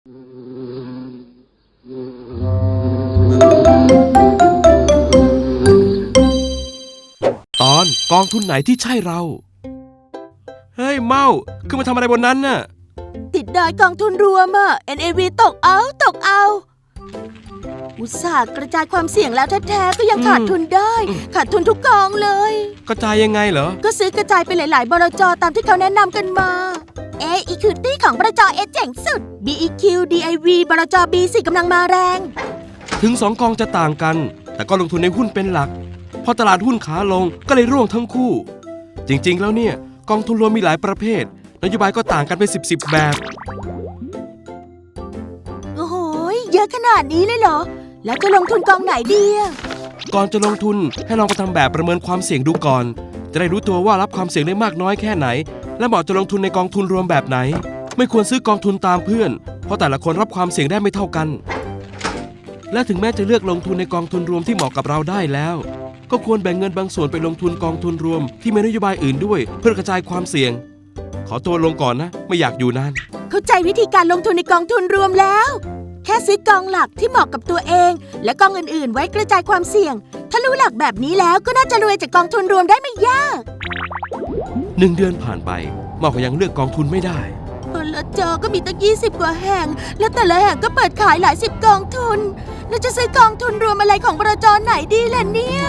ตอนกองทุนไหนที่ใช่เรา เฮ้ยเมาขึ้นมาทำอะไรบนนั้นน่ะ ติดดอยกองทุนรวมอะ NAV ตกเอา ตกเอา อุตส่าห์กระจายความเสี่ยงแล้วแท้ๆก็ยังอืมขาดทุนได้ ขาดทุนทุกกองเลย กระจายยังไงเหรอ ก็ซื้อกระจายไปหลาย ๆ บรจตามที่เขาแนะนำกันมา A Equity ของบรจเอเจ๋งสุด BEQ DIV บรจ B สี่กำลังมาแรง ถึงสองกองจะต่างกัน แต่ก็ลงทุนในหุ้นเป็นหลัก พอตลาดหุ้นขาลงก็เลยร่วงทั้งคู่ จริงๆ แล้วเนี่ย กองทุนรวมมีหลายประเภท นโยบายก็ต่างกันเป็นสิบสิบแบบ โอ้โหยเยอะขนาดนี้เลยเหรอ แล้วจะลงทุนกองไหนดีอะก่อนจะลงทุนให้ลองไปทำแบบประเมินความเสี่ยงดูก่อน จะได้รู้ตัวว่ารับความเสี่ยงได้มากน้อยแค่ไหน และเหมาะจะลงทุนในกองทุนรวมแบบไหน ไม่ควรซื้อกองทุนตามเพื่อน เพราะแต่ละคนรับความเสี่ยงได้ไม่เท่ากัน และถึงแม้จะเลือกลงทุนในกองทุนรวมที่เหมาะกับเราได้แล้ว ก็ควรแบ่งเงินบางส่วนไปลงทุนกองทุนรวม ที่มีนโยบายอื่นด้วย เพื่อกระจายความเสี่ยง ขอตัวลงก่อนนะ ไม่อยากอยู่นานเข้าใจวิธีการลงทุนในกองทุนรวมแล้วแค่ซื้อกองหลักที่เหมาะกับตัวเอง และกองอื่นๆ ไว้กระจายความเสี่ยง ถ้ารู้หลักแบบนี้แล้วก็น่าจะรวยจากกองทุนรวมได้ไม่ยากหนึ่งเดือนผ่านไปเมาก็ยังเลือกกองทุนไม่ได้บลจก็มีตั้ง20กว่าแห่ง และแต่ละแห่งก็เปิดขายหลายสิบกองทุน แล้วจะซื้อกองทุนรวมอะไรของบลจไหนดีล่ะเนี่ย